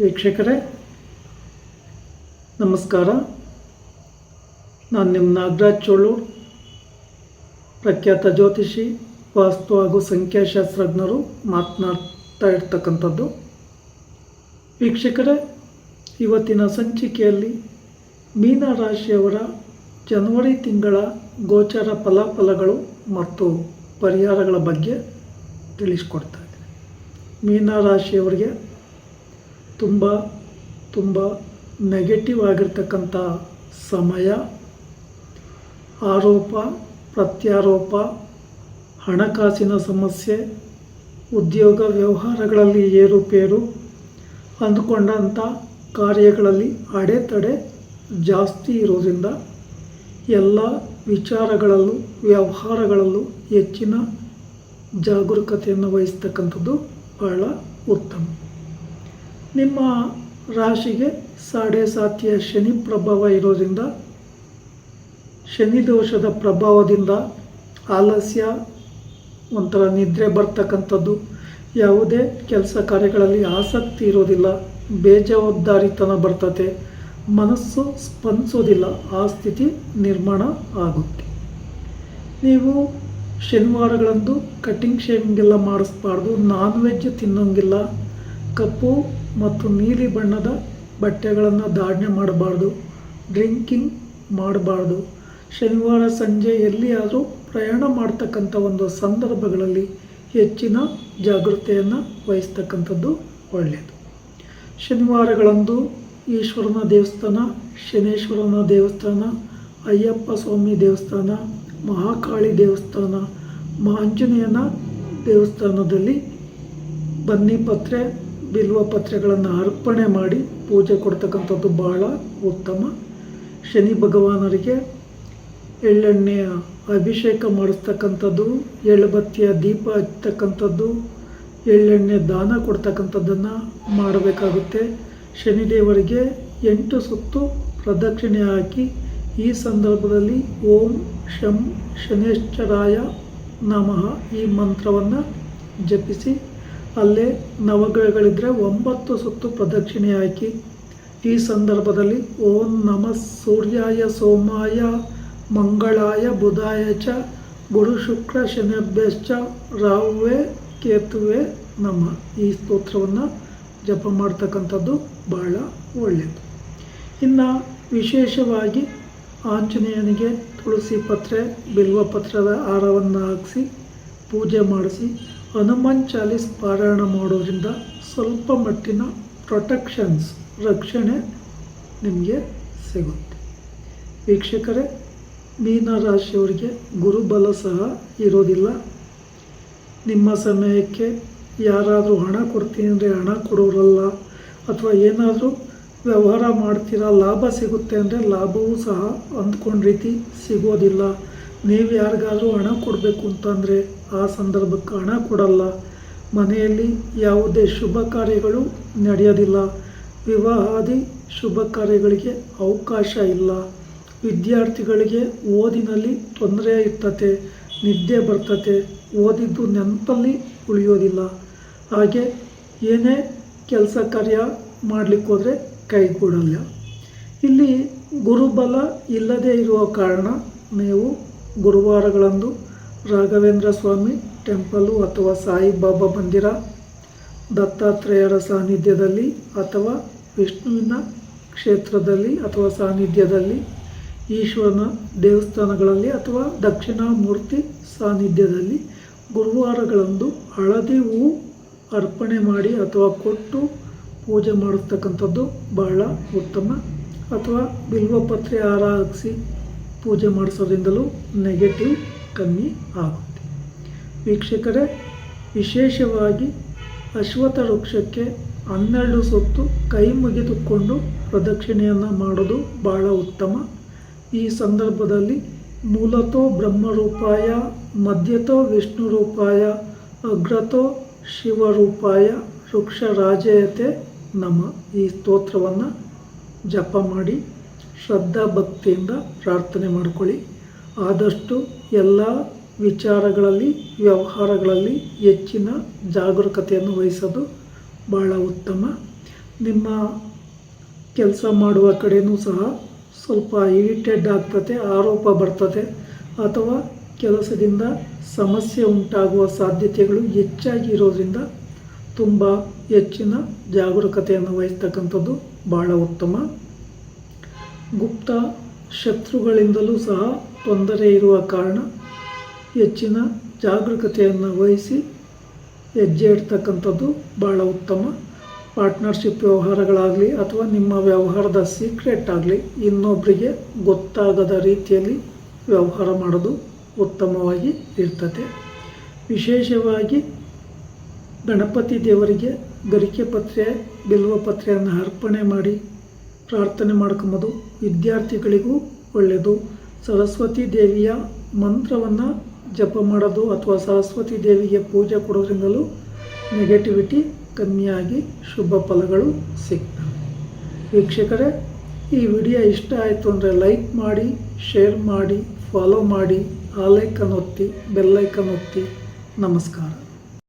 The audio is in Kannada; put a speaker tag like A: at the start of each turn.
A: ವೀಕ್ಷಕರೇ, ನಮಸ್ಕಾರ. ನಾನು ನಿಮ್ಮ ನಾಗರಾಜ್ ಚೋಳೂರ್ ಪ್ರಖ್ಯಾತ ಜ್ಯೋತಿಷಿ, ವಾಸ್ತು ಹಾಗೂ ಸಂಖ್ಯಾಶಾಸ್ತ್ರಜ್ಞರು ಮಾತನಾಡ್ತಾ ಇರ್ತಕ್ಕಂಥದ್ದು. ವೀಕ್ಷಕರೇ, ಇವತ್ತಿನ ಸಂಚಿಕೆಯಲ್ಲಿ ಮೀನ ರಾಶಿಯವರ ಜನವರಿ ತಿಂಗಳ ಗೋಚರ ಫಲಾಫಲಗಳು ಮತ್ತು ಪರಿಹಾರಗಳ ಬಗ್ಗೆ ತಿಳಿಸ್ಕೊಡ್ತಾ ಇದ್ದೀನಿ. ಮೀನ ರಾಶಿಯವರಿಗೆ ತುಂಬ ತುಂಬ ನೆಗೆಟಿವ್ ಆಗಿರ್ತಕ್ಕಂಥ ಸಮಯ, ಆರೋಪ, ಪ್ರತ್ಯಾರೋಪ, ಹಣಕಾಸಿನ ಸಮಸ್ಯೆ, ಉದ್ಯೋಗ ವ್ಯವಹಾರಗಳಲ್ಲಿ ಏರುಪೇರು, ಅಂದುಕೊಂಡಂಥ ಕಾರ್ಯಗಳಲ್ಲಿ ಅಡೆತಡೆ ಜಾಸ್ತಿ ಇರೋದ್ರಿಂದ ಎಲ್ಲ ವಿಚಾರಗಳಲ್ಲೂ, ವ್ಯವಹಾರಗಳಲ್ಲೂ ಹೆಚ್ಚಿನ ಜಾಗರೂಕತೆಯನ್ನು ವಹಿಸ್ತಕ್ಕಂಥದ್ದು ಬಹಳ ಉತ್ತಮ. ನಿಮ್ಮ ರಾಶಿಗೆ ಸಾಡೆ ಸಾತಿಯ ಶನಿ ಪ್ರಭಾವ ಇರೋದ್ರಿಂದ, ಶನಿ ದೋಷದ ಪ್ರಭಾವದಿಂದ ಆಲಸ್ಯ, ಒಂಥರ ನಿದ್ರೆ ಬರ್ತಕ್ಕಂಥದ್ದು, ಯಾವುದೇ ಕೆಲಸ ಕಾರ್ಯಗಳಲ್ಲಿ ಆಸಕ್ತಿ ಇರೋದಿಲ್ಲ, ಬೇಜವಾಬ್ದಾರಿತನ ಬರ್ತತೆ, ಮನಸ್ಸು ಸ್ಪಂದಿಸೋದಿಲ್ಲ, ಆ ಸ್ಥಿತಿ ನಿರ್ಮಾಣ ಆಗುತ್ತೆ. ನೀವು ಶನಿವಾರಗಳಂದು ಕಟಿಂಗ್ ಶೇವಿಂಗ್ ಎಲ್ಲ ಮಾಡಿಸ್ಬಾರ್ದು ನಾನ್ ವೆಜ್ ತಿನ್ನೋಂಗಿಲ್ಲ ಕಪ್ಪು ಮತ್ತು ನೀಲಿ ಬಣ್ಣದ ಬಟ್ಟೆಗಳನ್ನು ಧಾರಣೆ ಮಾಡಬಾರ್ದು, ಡ್ರಿಂಕಿಂಗ್ ಮಾಡಬಾರ್ದು. ಶನಿವಾರ ಸಂಜೆ ಎಲ್ಲಿಯಾದರೂ ಪ್ರಯಾಣ ಮಾಡ್ತಕ್ಕಂಥ ಒಂದು ಸಂದರ್ಭಗಳಲ್ಲಿ ಹೆಚ್ಚಿನ ಜಾಗೃತೆಯನ್ನು ವಹಿಸ್ತಕ್ಕಂಥದ್ದು ಒಳ್ಳೆಯದು. ಶನಿವಾರಗಳಂದು ಈಶ್ವರನ ದೇವಸ್ಥಾನ, ಶನೇಶ್ವರನ ದೇವಸ್ಥಾನ, ಅಯ್ಯಪ್ಪ ಸ್ವಾಮಿ ದೇವಸ್ಥಾನ, ಮಹಾಕಾಳಿ ದೇವಸ್ಥಾನ ಮಾಂಜನೇಯನ ದೇವಸ್ಥಾನದಲ್ಲಿ ಬನ್ನಿ ಪತ್ರೆ ಬಿಲ್ವ ಪತ್ರೆಗಳನ್ನು ಅರ್ಪಣೆ ಮಾಡಿ ಪೂಜೆ ಕೊಡ್ತಕ್ಕಂಥದ್ದು ಬಹಳ ಉತ್ತಮ. ಶನಿ ಭಗವಾನರಿಗೆ ಎಳ್ಳೆಣ್ಣೆಯ ಅಭಿಷೇಕ ಮಾಡಿಸ್ತಕ್ಕಂಥದ್ದು ಎಳ್ಳುಬತ್ತಿಯ ದೀಪ ಹಚ್ಚತಕ್ಕಂಥದ್ದು, ಎಳ್ಳೆಣ್ಣೆ ದಾನ ಕೊಡ್ತಕ್ಕಂಥದ್ದನ್ನು ಮಾಡಬೇಕಾಗುತ್ತೆ. ಶನಿದೇವರಿಗೆ ಎಂಟು ಸುತ್ತು ಪ್ರದಕ್ಷಿಣೆ ಹಾಕಿ ಈ ಸಂದರ್ಭದಲ್ಲಿ ಓಂ ಶಂ ಶನೇಶ್ವರಾಯ ನಮಃ ಈ ಮಂತ್ರವನ್ನು ಜಪಿಸಿ ಅಲ್ಲೇ ನವಗ್ರಹಗಳಿದ್ದರೆ ಒಂಬತ್ತು ಸುತ್ತು ಪ್ರದಕ್ಷಿಣೆ ಹಾಕಿ, ಈ ಸಂದರ್ಭದಲ್ಲಿ ಓಂ ನಮ ಸೂರ್ಯಾಯ ಸೋಮಾಯ, ಮಂಗಳಾಯ ಬುಧಾಯ ಚ, ಗುರು ಶುಕ್ರ ಶನಿಭ್ಯಶ್ಚ ರಾಹುವೆ ಕೇತುವೆ ನಮ. ಈ ಸ್ತೋತ್ರವನ್ನು ಜಪ ಮಾಡ್ತಕ್ಕಂಥದ್ದು ಬಹಳ ಒಳ್ಳೆಯದು ಇನ್ನು ವಿಶೇಷವಾಗಿ ಆಂಜನೇಯನಿಗೆ ತುಳಸಿ ಪತ್ರೆ, ಬಿಲ್ವ ಪತ್ರದ ಹಾರವನ್ನು ಹಾಕಿಸಿ ಪೂಜೆ ಮಾಡಿಸಿ ಹನುಮಾನ್ ಚಾಲೀಸ್ ಪಾರಾಯಣ ಮಾಡೋದ್ರಿಂದ ಸ್ವಲ್ಪ ಮಟ್ಟಿನ ಪ್ರೊಟೆಕ್ಷನ್ಸ್ ರಕ್ಷಣೆ ನಿಮಗೆ ಸಿಗುತ್ತೆ. ವೀಕ್ಷಕರೇ, ಮೀನ ರಾಶಿಯವರಿಗೆ ಗುರುಬಲ ಸಹ ಇರೋದಿಲ್ಲ. ನಿಮ್ಮ ಸಮಯಕ್ಕೆ ಯಾರಾದರೂ ಹಣ ಕೊಡ್ತೀನಿ ಅಂದರೆ ಹಣ ಕೊಡೋರಲ್ಲ, ಅಥವಾ ಏನಾದರೂ ವ್ಯವಹಾರ ಮಾಡ್ತೀರಾ, ಲಾಭ ಸಿಗುತ್ತೆ ಅಂದರೆ ಲಾಭವೂ ಸಹ ಅಂದ್ಕೊಂಡ ರೀತಿ ಸಿಗೋದಿಲ್ಲ. ನೀವು ಯಾರಿಗಾದರೂ ಹಣ ಕೊಡಬೇಕು ಅಂತಂದರೆ ಆ ಸಂದರ್ಭಕ್ಕೆ ಹಣ ಕೊಡಲ್ಲ. ಮನೆಯಲ್ಲಿ ಯಾವುದೇ ಶುಭ ಕಾರ್ಯಗಳು ನಡೆಯೋದಿಲ್ಲ. ವಿವಾಹಾದಿ ಶುಭ ಕಾರ್ಯಗಳಿಗೆ ಅವಕಾಶ ಇಲ್ಲ. ವಿದ್ಯಾರ್ಥಿಗಳಿಗೆ ಓದಿನಲ್ಲಿ ತೊಂದರೆ ಇರ್ತತೆ, ನಿದ್ದೆ ಬರ್ತತೆ, ಓದಿದ್ದು ನೆನಪಲ್ಲಿ ಉಳಿಯೋದಿಲ್ಲ. ಹಾಗೆ ಏನೇ ಕೆಲಸ ಕಾರ್ಯ ಮಾಡಲಿಕ್ಕೆ ಹೋದರೆ ಕೈಗೂಡಲ್ಲ ಇಲ್ಲಿ ಗುರುಬಲ ಇಲ್ಲದೇ ಇರುವ ಕಾರಣ, ನೀವು ಗುರುವಾರಗಳಂದು ರಾಘವೇಂದ್ರ ಸ್ವಾಮಿ, ಟೆಂಪಲು ಅಥವಾ ಸಾಯಿಬಾಬಾ ಮಂದಿರ, ದತ್ತಾತ್ರೇಯರ ಸಾನ್ನಿಧ್ಯದಲ್ಲಿ ಅಥವಾ ವಿಷ್ಣುವಿನ ಕ್ಷೇತ್ರದಲ್ಲಿ ಅಥವಾ ಸಾನ್ನಿಧ್ಯದಲ್ಲಿ, ಈಶ್ವರನ ದೇವಸ್ಥಾನಗಳಲ್ಲಿ ಅಥವಾ ದಕ್ಷಿಣಾಮೂರ್ತಿ ಸಾನ್ನಿಧ್ಯದಲ್ಲಿ ಗುರುವಾರಗಳಂದು ಹಳದಿ ಹೂ ಅರ್ಪಣೆ ಮಾಡಿ ಅಥವಾ ಕೊಟ್ಟು ಪೂಜೆ ಮಾಡಿಸ್ತಕ್ಕಂಥದ್ದು ಬಹಳ ಉತ್ತಮ. ಅಥವಾ ಬಿಲ್ವಪತ್ರೆ ಹಾರ ಹಾಕಿಸಿ ಪೂಜೆ ಮಾಡಿಸೋದ್ರಿಂದಲೂ ನೆಗೆಟಿವ್ ಕಮ್ಮಿ ಆಗುತ್ತೆ. ವೀಕ್ಷಕರೇ, ವಿಶೇಷವಾಗಿ ಅಶ್ವಥ ವೃಕ್ಷಕ್ಕೆ ಹನ್ನೆರಡು ಸುತ್ತು ಕೈ ಮುಗಿದುಕೊಂಡು ಪ್ರದಕ್ಷಿಣೆಯನ್ನು ಮಾಡೋದು ಬಹಳ ಉತ್ತಮ. ಈ ಸಂದರ್ಭದಲ್ಲಿ ಮೂಲತೋ ಬ್ರಹ್ಮರೂಪಾಯ, ಮಧ್ಯತೋ ವಿಷ್ಣು ರೂಪಾಯ ಅಗ್ರತೋ ಶಿವರೂಪಾಯ ವೃಕ್ಷ ರಾಜಯತೆ ನಮ ಈ ಸ್ತೋತ್ರವನ್ನು ಜಪ ಮಾಡಿ ಶ್ರದ್ಧಾ ಭಕ್ತಿಯಿಂದ ಪ್ರಾರ್ಥನೆ ಮಾಡ್ಕೊಳ್ಳಿ. ಆದಷ್ಟು ಎಲ್ಲ ವಿಚಾರಗಳಲ್ಲಿ, ವ್ಯವಹಾರಗಳಲ್ಲಿ ಹೆಚ್ಚಿನ ಜಾಗರೂಕತೆಯನ್ನು ವಹಿಸೋದು ಭಾಳ ಉತ್ತಮ. ನಿಮ್ಮ ಕೆಲಸ ಮಾಡುವ ಕಡೆಯೂ ಸಹ ಸ್ವಲ್ಪ ಇರಿಟೇಟ್ ಆಗ್ತದೆ, ಆರೋಪ ಬರ್ತದೆ ಅಥವಾ ಕೆಲಸದಿಂದ ಸಮಸ್ಯೆ ಉಂಟಾಗುವ ಸಾಧ್ಯತೆಗಳು ಹೆಚ್ಚಾಗಿ ಇರೋದ್ರಿಂದ ತುಂಬ ಹೆಚ್ಚಿನ ಜಾಗರೂಕತೆಯನ್ನು ವಹಿಸ್ತಕ್ಕಂಥದ್ದು ಭಾಳ ಉತ್ತಮ. ಗುಪ್ತ ಶತ್ರುಗಳಿಂದಲೂ ಸಹ ತೊಂದರೆ ಇರುವ ಕಾರಣ ಹೆಚ್ಚಿನ ಜಾಗರೂಕತೆಯನ್ನು ವಹಿಸಿ ಹೆಜ್ಜೆ ಇಡ್ತಕ್ಕಂಥದ್ದು ಭಾಳ ಉತ್ತಮ. ಪಾರ್ಟ್ನರ್ಶಿಪ್ ವ್ಯವಹಾರಗಳಾಗಲಿ ಅಥವಾ ನಿಮ್ಮ ವ್ಯವಹಾರದ ಸೀಕ್ರೆಟ್ ಆಗಲಿ ಇನ್ನೊಬ್ಬರಿಗೆ ಗೊತ್ತಾಗದ ರೀತಿಯಲ್ಲಿ ವ್ಯವಹಾರ ಮಾಡೋದು ಉತ್ತಮವಾಗಿ ಇರ್ತದೆ. ವಿಶೇಷವಾಗಿ ಗಣಪತಿ ದೇವರಿಗೆ ಗರಿಕೆ ಪತ್ರೆ, ಬಿಲ್ವ ಪತ್ರೆಯನ್ನು ಅರ್ಪಣೆ ಮಾಡಿ ಪ್ರಾರ್ಥನೆ ಮಾಡ್ಕೊಂಬೋದು. ವಿದ್ಯಾರ್ಥಿಗಳಿಗೂ ಒಳ್ಳೆಯದು. ಸರಸ್ವತಿ ದೇವಿಯ ಮಂತ್ರವನ್ನು ಜಪ ಮಾಡೋದು ಅಥವಾ ಸರಸ್ವತಿ ದೇವಿಗೆ ಪೂಜೆ ಕೊಡೋದ್ರಿಂದಲೂ ನೆಗೆಟಿವಿಟಿ ಕಮ್ಮಿಯಾಗಿ ಶುಭ ಫಲಗಳು ಸಿಗ್ತವೆ. ವೀಕ್ಷಕರೇ, ಈ ವಿಡಿಯೋ ಇಷ್ಟ ಆಯಿತು ಅಂದರೆ ಲೈಕ್ ಮಾಡಿ ಶೇರ್ ಮಾಡಿ ಫಾಲೋ ಮಾಡಿ, ಆ ಲೈಕನ್ ಒತ್ತಿ ಬೆಲ್ಲೈಕನ್ ಒತ್ತಿ. ನಮಸ್ಕಾರ.